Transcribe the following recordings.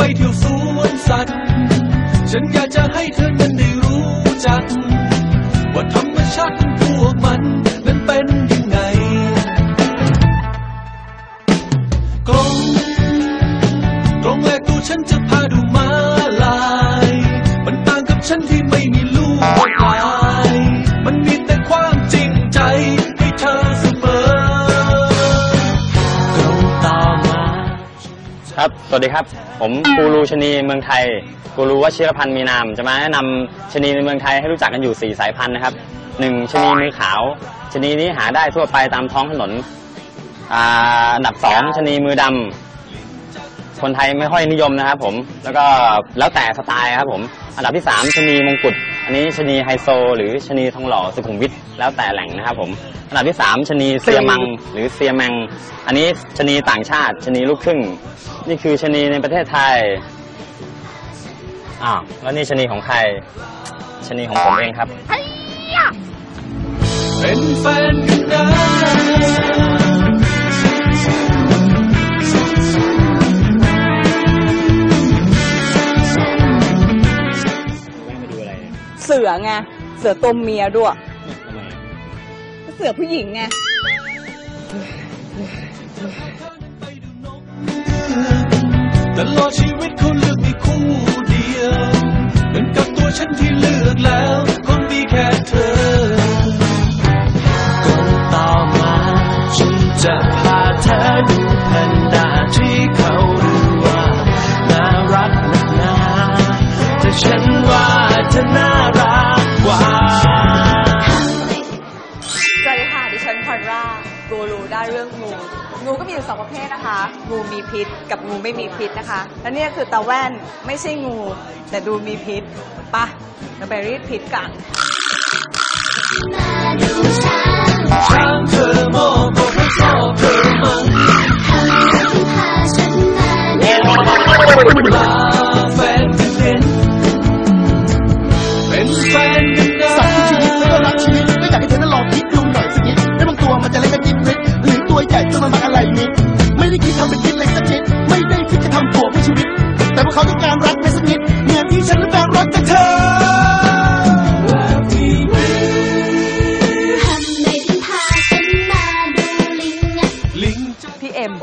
ไปเที่ยวสวนสัตว์ ฉันอยากจะให้เธอ ครับ สวัสดีครับ ผมกูรูชนีเมืองไทย กูรูวชิรพันธ์มีนาม จะมาแนะนำชนีในเมืองไทยให้รู้จักกันอยู่ 4 สายพันธุ์นะครับหนึ่งชนีมือขาว ชนีนี้หาได้ทั่วไปตามท้องถนนอ่าอันดับสองชนีมือดำคนไทยไม่ค่อยนิยมนะครับผม แล้วก็แล้วแต่สไตล์ครับผม อันดับที่สามชนีมงกุฎ อันนี้ชะนีไฮโซ หรือชะนีทองหล่อสุขุมวิทแล้วแต่แหล่งนะครับผมอันดับที่สามชะนีเซียมังหรือเซียแมง อันนี้ชะนีต่างชาติชะนีลูกครึ่ง นี่คือชะนีในประเทศไทยอ้าวแล้วนี่ชะนีของใครชะนีของผมเองครับ เป็นแฟนกันนะไม่ สือไง เสือตัวเมียด้วย ทำไมเสือผู้หญิงไง ตลอดชีวิตเขาเลือกมีคู่เดียวเหมือนกับตัวฉันที่เลือกแล้วคงมีแค่เธอก่อนต่อมาฉันจะพาเธอดูแพนด้าที่เขาเรียกว่าน่ารักนักหนาแต่ฉันว่าเธอน่า งูก็มีอยู่สองประเภทนะคะ งูมีพิษกับงูไม่มีพิษนะคะ และเนี่ยคือตาแว่นไม่ใช่งู แต่ดูมีพิษปะเราไปรีดพิษกันช้างเธอมอง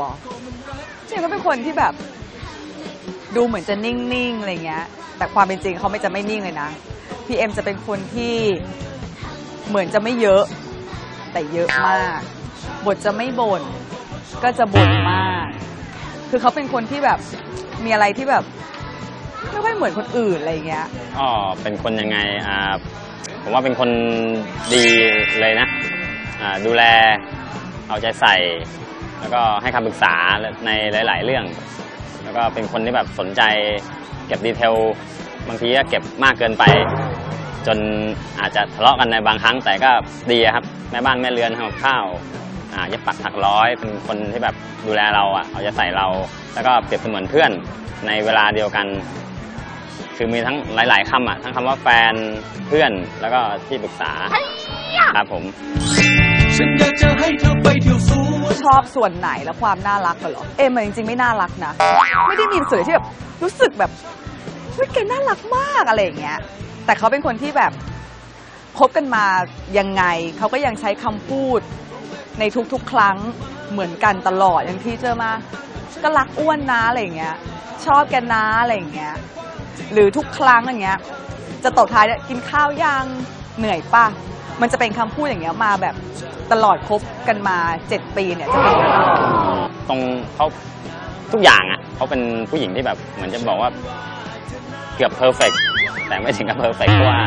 อเจนก็เป็นคนที่แบบ ดูเหมือนจะนิ่งๆอะไรเงี้ย แต่ความเป็นจริงเขาไม่จะไม่นิ่งเลยนะพี่เอ็มจะเป็นคนที่เหมือนจะไม่เยอะ แต่เยอะมากบทจะไม่บ่นก็จะบ่นมาก คือเขาเป็นคนที่แบบมีอะไรที่แบบไม่ค่อยเหมือนคนอื่นอะไรเงี้ยอ๋อเป็นคนยังไงอ่าผมว่าเป็นคนดีเลยนะอ่าดูแลเอาใจใส่ แล้วก็ให้คำปรึกษาในหลาย ๆ เรื่อง แล้วก็เป็นคนที่แบบสนใจเก็บดีเทล บางทีก็เก็บมากเกินไป จนอาจจะทะเลาะกันในบางครั้งแต่ก็ดีครับแม่บ้านแม่เรือนทำกับข้าวอ่าเย็บปักถักร้อยเป็นคนที่แบบดูแลเราอะเอาใจใส่เรา แล้วก็เปรียบเสมือนเพื่อนในเวลาเดียวกัน คือมีทั้งหลาย ๆคำอะทั้งคำว่าแฟนเพื่อนแล้วก็ที่ปรึกษาครับผม ฉันอยากจะให้เธอไปเที่ยวสวน อบส่วนไหนแล้วความน่ารักกันเหรอ เอ็มมันจริงๆไม่น่ารักนะ ไม่ได้มีส่วนที่แบบรู้สึกแบบเฮ้ยแกน่ารักมากอะไรอย่างเงี้ย แต่เขาเป็นคนที่แบบคบกันมายังไง เขาก็ยังใช้คำพูดในทุกๆ ครั้งเหมือนกันตลอดอย่างที่เจอมาก็รักอ้วนนะอะไรอย่างเงี้ย ชอบแกนะอะไรอย่างเงี้ย หรือทุกครั้งอย่างเงี้ย จะตบท้ายเนี่ยกินข้าวยังเหนื่อยป่ะ มันจะเป็นคำพูดอย่างเงี้ยมาแบบตลอดคบกันมาเจ็ดปีเนี่ยจะเป็นอย่างนั้นตรงเขาทุกอย่างอะเขาเป็นผู้หญิงที่แบบเหมือนจะบอกว่าเกือบเพอร์เฟกแต่ไม่ถึงกับเพอร์เฟกเพราะว่า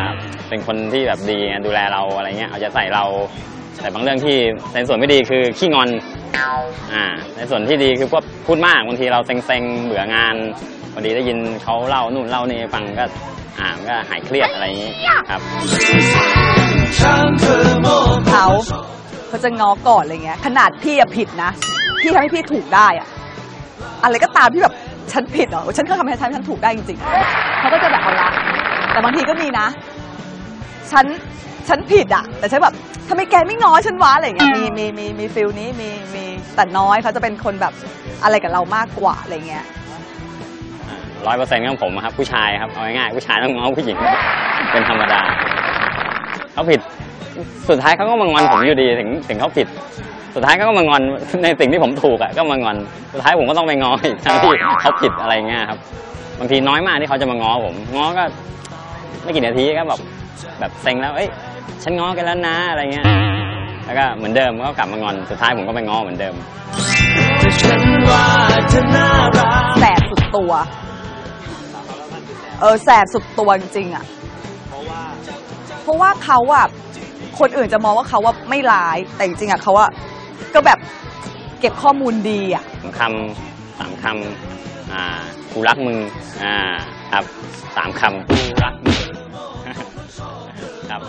เป็นคนที่แบบดีไงดูแลเราอะไรเงี้ยเอาใจใส่เรา แต่บางเรื่องที่ในส่วนไม่ดีคือขี้งอนอ่าในส่วนที่ดีคือพวกพูดมากบางทีเราเซ็งๆเบื่องานพอดีได้ยินเขาเล่านู่นเล่านี่ฟังก็อ่ามันก็หายเครียดอะไรอย่างนี้ครับ เขาเขาจะง้อก่อนอะไรเงี้ย ขนาดพี่อะผิดนะ พี่ทำให้พี่ถูกได้อะอะไรก็ตามที่แบบฉันผิดเหรอ ฉันก็ทำให้ฉันฉันถูกได้จริงๆเขาก็จะแบบเอาละ แต่บางทีก็มีนะ ฉัน ฉันผิดอะแต่ฉันแบบทำไมแกไม่ง้อฉันวะอะไรเงี้ย มีมีมีมีฟิลนี้มีมีแต่น้อยเขาจะเป็นคนแบบอะไรกับเรามากกว่าอะไรเงี้ยร้อยเปอร์เซ็นต์ของผมอะครับผู้ชายครับเอาง่ายๆผู้ชายต้องง้อผู้หญิงเป็นธรรมดา เขาผิด สุดท้ายเขาก็มางอนผมอยู่ดีถึงถึงเขาผิด สุดท้ายเขาก็มางอนในสิ่งที่ผมถูกอะก็มางอน สุดท้ายผมก็ต้องไปงออีกทั้งที่เขาผิดอะไรเงี้ยครับ บางทีน้อยมากที่เขาจะมางอผมงอก็ ไม่กี่นาทีก็แบบแบบเซ็งแล้ว เอ้ย ฉันงอกันแล้วนะอะไรเงี้ย แล้วก็เหมือนเดิมก็กลับมางอน สุดท้ายผมก็ไปงอเหมือนเดิมแสบสุดตัว เออแสบสุดตัวจริงๆอะ ราะว่าเขาอะคนอื่นจะมองว่าเขาว่าไม่ร้าย แต่จริงๆอะเขาอะก็แบบเก็บข้อมูลดีอะสามคำสามคำอ่ากูรักมึงอ่าครับสามคำกูรักมึงครับ